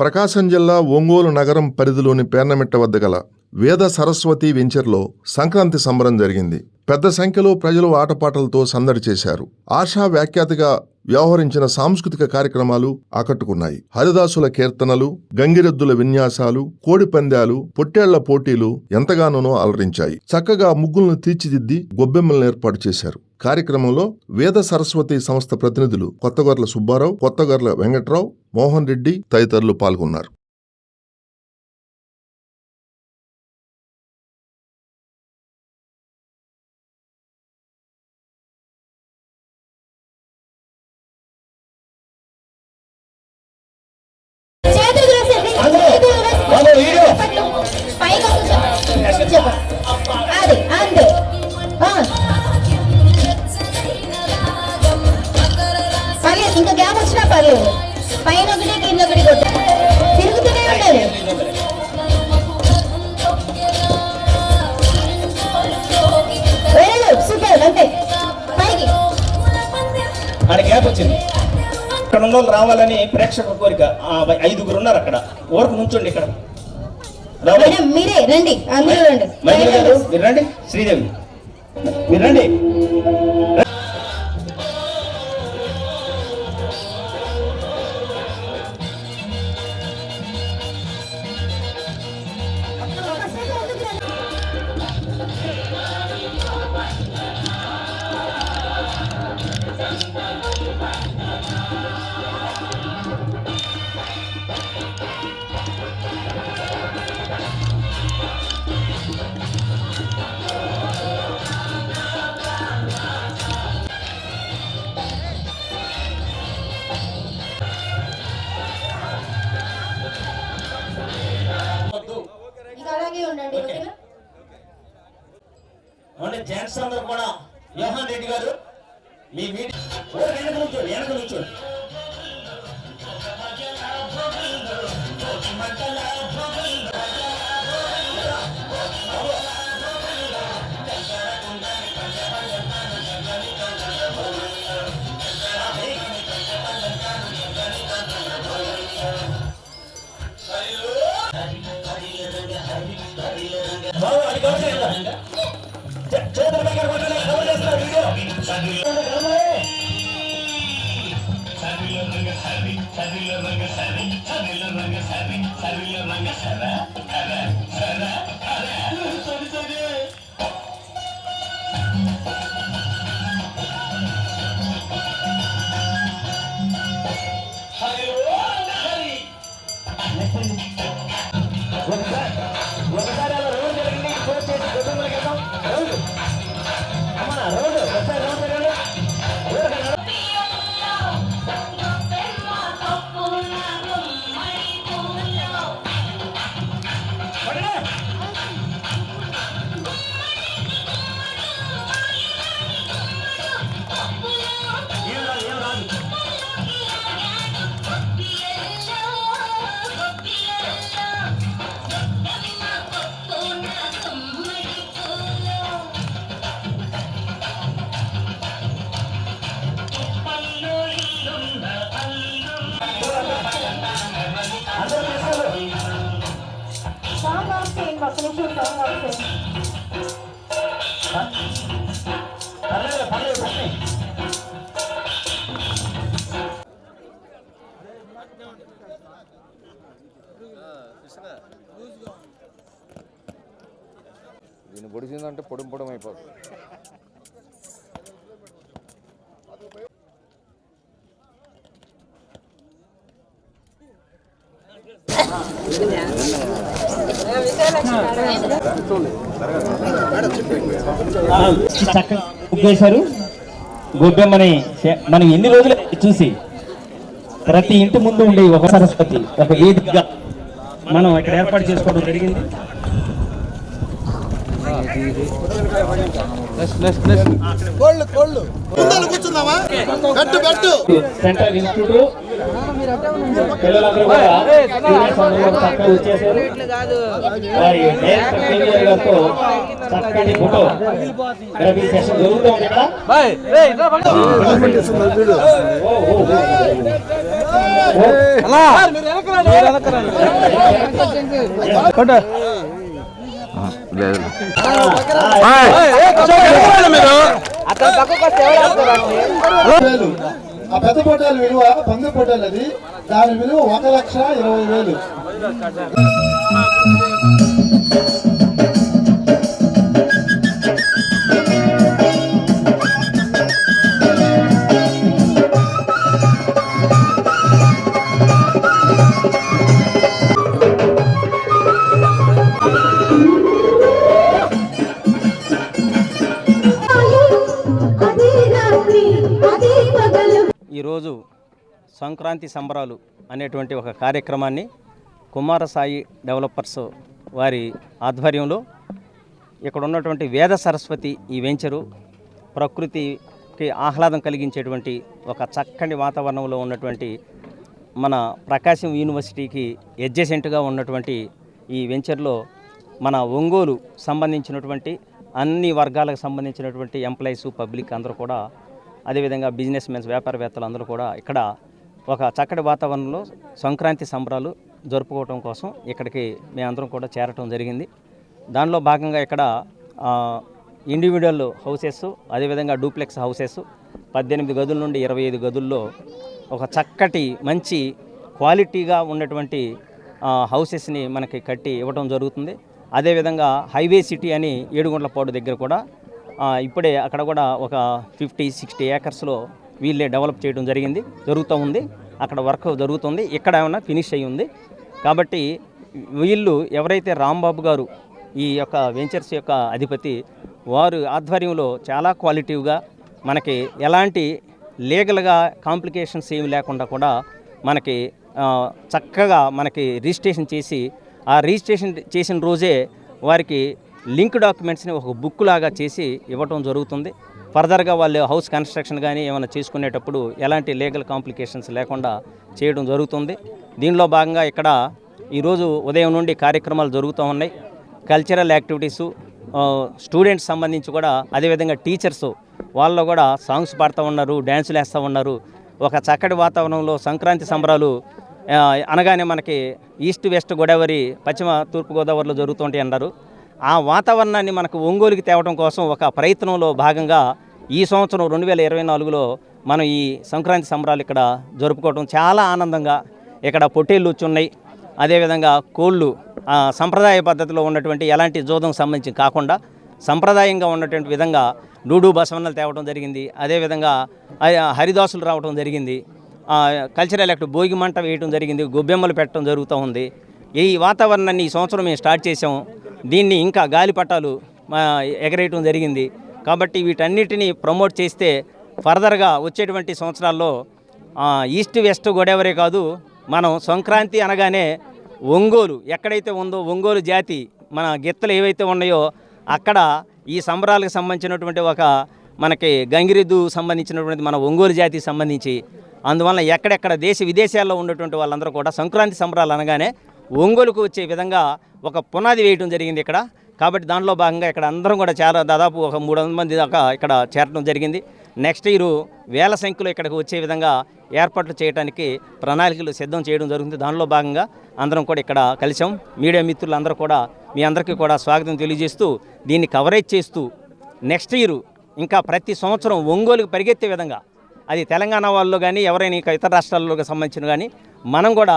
ప్రకాశం జిల్లా ఒంగోలు నగరం పరిధిలోని పేర్నమిట్ట వద్ద గల వేద సరస్వతి వెంచర్లో సంక్రాంతి సంబరం జరిగింది. పెద్ద సంఖ్యలో ప్రజలు ఆటపాటలతో సందడి చేశారు. ఆశా వ్యాఖ్యాతగా వ్యవహరించిన సాంస్కృతిక కార్యక్రమాలు ఆకట్టుకున్నాయి. హరిదాసుల కీర్తనలు గంగిరెద్దుల విన్యాసాలు కోడి పందాలు పొట్టేళ్ళ పోటీలు ఎంతగానోనో అలరించాయి. చక్కగా ముగ్గులను తీర్చిదిద్ది గొబ్బెమ్మలను ఏర్పాటు చేశారు. కార్యక్రమంలో వేద సరస్వతి సంస్థ ప్రతినిధులు కొత్తగొర్ల సుబ్బారావు కొత్తగొర్ల వెంకట్రావు మోహన్ రెడ్డి తదితరులు పాల్గొన్నారు. పర్లేదు పైన ఒకటి కింద ఒకటి కొట్టు. తిరుగుతూనే ఉండాలి. వెరీ గుడ్ సూపర్ అంతే. పైకి. ఆడ గ్యాప్ వచ్చింది. ఇక్కడ ఉన్న వాళ్ళు రావాలని ప్రేక్షక కోరిక. ఐదుగురు ఉన్నారు అక్కడ. ఊరకు నుంచోండి ఇక్కడ. మీరే రండి. అందరూ రండి. రండి. శ్రీదేవి. మీరు రండి. అంటే జెంట్స్ అందరూ కూడా యోహాన్ రెడ్డి గారు మీ మీడియా వెనక నుంచోండి వెనక నుంచోండి. Seven. దీన్ని పొడిచిందంటే పొడిం పొడం అయిపోతుంది చక్కగా గొబ్బెమ్మని మనం ఎన్ని రోజులు చూసి ప్రతి ఇంటి ముందు ఉండే ఒక సరస్వతి ఒక వేదికగా మనం ఇక్కడ ఏర్పాటు చేసుకోవడం జరిగింది. సెంట్రల్ ఇన్స్టిట్యూట్ పిల్లలందరూ కూడా చక్కగా వచ్చేసారు వారి గారితో చక్కటి ఫోటో గ్రఫీ సెషన్ జరుగుతూ ఉంది లేదు ఆ పెద్ద పొట్టాల విలువ పంది పొట్టాలది దాని విలువ ఒక లక్ష ఇరవై వేలు. సంక్రాంతి సంబరాలు అనేటువంటి ఒక కార్యక్రమాన్ని కుమారసాయి డెవలపర్స్ వారి ఆధ్వర్యంలో ఇక్కడ ఉన్నటువంటి వేద సరస్వతి ఈ వెంచరు ప్రకృతికి ఆహ్లాదం కలిగించేటువంటి ఒక చక్కని వాతావరణంలో ఉన్నటువంటి మన ప్రకాశం యూనివర్సిటీకి ఎడ్జసెంట్గా ఉన్నటువంటి ఈ వెంచర్లో మన ఒంగోలు సంబంధించినటువంటి అన్ని వర్గాలకు సంబంధించినటువంటి ఎంప్లాయీస్ పబ్లిక్ అందరూ కూడా అదేవిధంగా బిజినెస్ మెన్స్ వ్యాపారవేత్తలు అందరూ కూడా ఇక్కడ ఒక చక్కటి వాతావరణంలో సంక్రాంతి సంబరాలు జరుపుకోవటం కోసం ఇక్కడికి మేమందరం కూడా చేరటం జరిగింది. దానిలో భాగంగా ఇక్కడ ఇండివిజువల్ హౌసెస్ అదేవిధంగా డూప్లెక్స్ హౌసెస్ పద్దెనిమిది గదుల నుండి ఇరవై ఐదు గదుల్లో ఒక చక్కటి మంచి క్వాలిటీగా ఉన్నటువంటి హౌసెస్ని మనకి కట్టి ఇవ్వడం జరుగుతుంది. అదేవిధంగా హైవే సిటీ అని ఏడుగుండ్లపాడు దగ్గర కూడా ఇప్పుడే అక్కడ కూడా ఒక ఫిఫ్టీ సిక్స్టీ ఏకర్స్లో వీళ్ళే డెవలప్ చేయడం జరిగింది జరుగుతూ ఉంది. అక్కడ వర్క్ జరుగుతుంది. ఇక్కడ ఏమైనా ఫినిష్ అయ్యి ఉంది. కాబట్టి వీళ్ళు ఎవరైతే రాంబాబు గారు ఈ యొక్క వెంచర్స్ యొక్క అధిపతి వారు ఆధ్వర్యంలో చాలా క్వాలిటీగా మనకి ఎలాంటి లీగల్గా కాంప్లికేషన్స్ ఏమి లేకుండా కూడా మనకి చక్కగా మనకి రిజిస్ట్రేషన్ చేసి ఆ రిజిస్ట్రేషన్ చేసిన రోజే వారికి లింక్ డాక్యుమెంట్స్ని ఒక బుక్ లాగా చేసి ఇవ్వటం జరుగుతుంది. ఫర్దర్గా వాళ్ళు హౌస్ కన్స్ట్రక్షన్ కానీ ఏమైనా చేసుకునేటప్పుడు ఎలాంటి లీగల్ కాంప్లికేషన్స్ లేకుండా చేయడం జరుగుతుంది. దీనిలో భాగంగా ఇక్కడ ఈరోజు ఉదయం నుండి కార్యక్రమాలు జరుగుతూ ఉన్నాయి. కల్చరల్ యాక్టివిటీసు స్టూడెంట్స్ సంబంధించి కూడా అదేవిధంగా టీచర్స్ వాళ్ళు కూడా సాంగ్స్ పాడుతూ ఉన్నారు డ్యాన్సులు వేస్తూ ఉన్నారు. ఒక చక్కటి వాతావరణంలో సంక్రాంతి సంబరాలు అనగానే మనకి ఈస్ట్ వెస్ట్ గోదావరి పశ్చిమ తూర్పు గోదావరిలో జరుగుతుంటాయి అన్నారు. ఆ వాతావరణాన్ని మనకు ఒంగోలుకి తేవడం కోసం ఒక ప్రయత్నంలో భాగంగా ఈ సంవత్సరం రెండు వేల ఇరవై నాలుగులో మనం ఈ సంక్రాంతి సంబరాలు ఇక్కడ జరుపుకోవడం చాలా ఆనందంగా ఇక్కడ పొట్టేళ్ళు వచ్చున్నాయి. అదేవిధంగా కోళ్ళు సంప్రదాయ పద్ధతిలో ఉన్నటువంటి ఎలాంటి జోదం సంబంధించి కాకుండా సంప్రదాయంగా ఉన్నటువంటి విధంగా డూడు బసవన్నలు తేవడం జరిగింది. అదేవిధంగా హరిదాసులు రావడం జరిగింది. కల్చరల్ యాక్ట్ భోగి మంట వేయడం జరిగింది. గొబ్బెమ్మలు పెట్టడం జరుగుతూ ఉంది. ఈ వాతావరణాన్ని ఈ సంవత్సరం మేము స్టార్ట్ చేసాం దీన్ని ఇంకా గాలిపటాలు ఎగరేయటం జరిగింది. కాబట్టి వీటన్నిటిని ప్రమోట్ చేస్తే ఫర్దర్గా వచ్చేటువంటి సంవత్సరాల్లో ఈస్ట్ వెస్ట్ గోదావరి కాదు మనం సంక్రాంతి అనగానే ఒంగోలు ఎక్కడైతే ఉందో ఒంగోలు జాతి మన గిత్తలు ఏవైతే ఉన్నాయో అక్కడ ఈ సంబరాలకు సంబంధించినటువంటి ఒక మనకి గంగిరెద్దు సంబంధించినటువంటి మన ఒంగోలు జాతికి సంబంధించి అందువల్ల ఎక్కడెక్కడ దేశ విదేశాల్లో ఉన్నటువంటి వాళ్ళందరూ కూడా సంక్రాంతి సంబరాలు అనగానే ఒంగోలుకు వచ్చే విధంగా ఒక పునాది వేయటం జరిగింది ఇక్కడ. కాబట్టి దానిలో భాగంగా ఇక్కడ అందరం కూడా చాలా దాదాపు ఒక మూడు వందల మంది దాకా ఇక్కడ చేరడం జరిగింది. నెక్స్ట్ ఇయర్ వేల సంఖ్యలో ఇక్కడికి వచ్చే విధంగా ఏర్పాట్లు చేయడానికి ప్రణాళికలు సిద్ధం చేయడం జరుగుతుంది. దానిలో భాగంగా అందరం కూడా ఇక్కడ కలిసాం మీడియా మిత్రులందరూ కూడా మీ అందరికీ కూడా స్వాగతం తెలియజేస్తూ దీన్ని కవరేజ్ చేస్తూ నెక్స్ట్ ఇయర్ ఇంకా ప్రతి సంవత్సరం ఒంగోలుకు పరిగెత్తే విధంగా అది తెలంగాణ వాళ్ళు కానీ ఎవరైనా ఇంకా ఇతర రాష్ట్రాల్లో సంబంధించిన కానీ మనం కూడా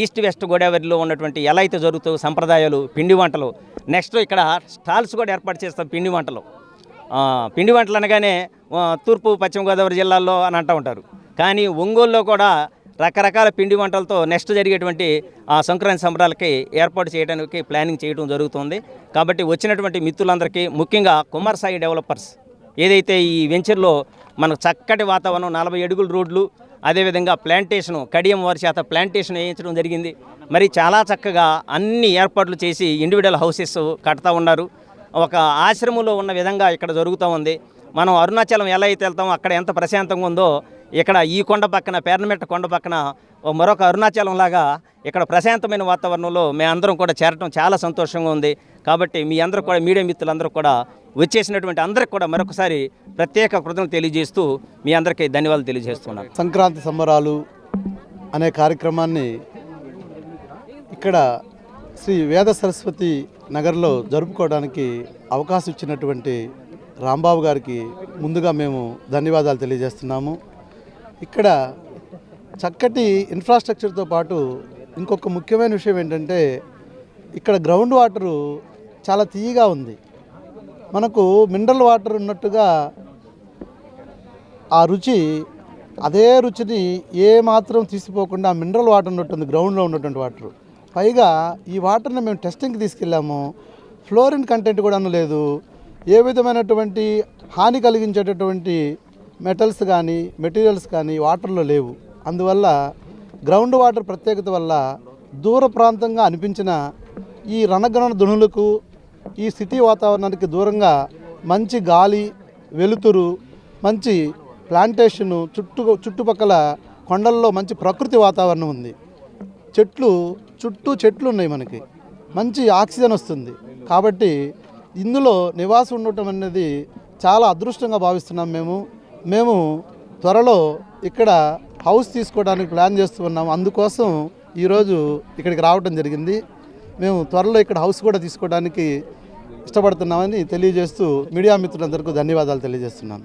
ఈస్ట్ వెస్ట్ గోదావరిలో ఉన్నటువంటి ఎలా అయితే జరుగుతాయో సంప్రదాయాలు పిండి వంటలు. నెక్స్ట్ ఇక్కడ స్టాల్స్ కూడా ఏర్పాటు చేస్తాం పిండి వంటలు. పిండి వంటలు అనగానే తూర్పు పశ్చిమ గోదావరి జిల్లాల్లో అని అంటూ ఉంటారు. కానీ ఒంగోలులో కూడా రకరకాల పిండి వంటలతో నెక్స్ట్ జరిగేటువంటి ఆ సంక్రాంతి సంబరాలకి ఏర్పాటు చేయడానికి ప్లానింగ్ చేయడం జరుగుతుంది. కాబట్టి వచ్చినటువంటి మిత్రులందరికీ ముఖ్యంగా కుమార్సాయి డెవలపర్స్ ఏదైతే ఈ వెంచర్లో మనకు చక్కటి వాతావరణం నలభై అడుగుల రోడ్లు అదేవిధంగా ప్లాంటేషను కడియం వారి చేత ప్లాంటేషన్ వేయించడం జరిగింది. మరి చాలా చక్కగా అన్ని ఏర్పాట్లు చేసి ఇండివిజువల్ హౌసెస్ కడతా ఉన్నారు. ఒక ఆశ్రమంలో ఉన్న విధంగా ఇక్కడ జరుగుతూ ఉంది. మనం అరుణాచలం ఎలా అయితే వెళ్తామో అక్కడ ఎంత ప్రశాంతంగా ఉందో ఇక్కడ ఈ కొండ పక్కన పేర్నమెట్ట కొండ పక్కన మరొక అరుణాచలం లాగా ఇక్కడ ప్రశాంతమైన వాతావరణంలో మేమందరం కూడా చేరటం చాలా సంతోషంగా ఉంది. కాబట్టి మీ అందరూ కూడా మీడియా మిత్రులందరూ కూడా వచ్చేసినటువంటి అందరికి కూడా మరొకసారి ప్రత్యేక కృతజ్ఞతలు తెలియజేస్తూ మీ అందరికీ ధన్యవాదాలు తెలియజేస్తున్నాను. సంక్రాంతి సంబరాలు అనే కార్యక్రమాన్ని ఇక్కడ శ్రీ వేద సరస్వతి నగర్లో జరుపుకోవడానికి అవకాశం ఇచ్చినటువంటి రాంబాబు గారికి ముందుగా మేము ధన్యవాదాలు తెలియజేస్తున్నాము. ఇక్కడ చక్కటి ఇన్ఫ్రాస్ట్రక్చర్తో పాటు ఇంకొక ముఖ్యమైన విషయం ఏంటంటే ఇక్కడ గ్రౌండ్ వాటరు చాలా తీయగా ఉంది. మనకు మినరల్ వాటర్ ఉన్నట్టుగా ఆ రుచి అదే రుచిని ఏ మాత్రం తీసిపోకుండా మినరల్ వాటర్ ఉన్నట్టుంది గ్రౌండ్లో ఉన్నటువంటి వాటర్ పైగా ఈ వాటర్ని మేము టెస్టింగ్కి తీసుకెళ్ళాము. ఫ్లోరిన్ కంటెంట్ కూడా లేదు. ఏ విధమైనటువంటి హాని కలిగించేటటువంటి మెటల్స్ కానీ మెటీరియల్స్ కానీ వాటర్లో లేవు. అందువల్ల గ్రౌండ్ వాటర్ ప్రత్యేకత వల్ల దూర ప్రాంతంగా అనిపించిన ఈ రణగణ దునులకు ఈ సిటీ వాతావరణానికి దూరంగా మంచి గాలి వెలుతురు మంచి ప్లాంటేషను చుట్టూ చుట్టుపక్కల కొండల్లో మంచి ప్రకృతి వాతావరణం ఉంది. చెట్లు చుట్టూ చెట్లు ఉన్నాయి మనకి. మంచి ఆక్సిజన్ వస్తుంది. కాబట్టి ఇందులో నివాసం ఉండటం అనేది చాలా అదృష్టంగా భావిస్తున్నాం మేము. మేము త్వరలో ఇక్కడ హౌస్ తీసుకోవడానికి ప్లాన్ చేస్తున్నాం అందుకోసం ఈరోజు ఇక్కడికి రావడం జరిగింది. మేము త్వరలో ఇక్కడ హౌస్ కూడా తీసుకోవడానికి ఇష్టపడుతున్నామని తెలియజేస్తూ మీడియా మిత్రులందరికీ ధన్యవాదాలు తెలియజేస్తున్నాను.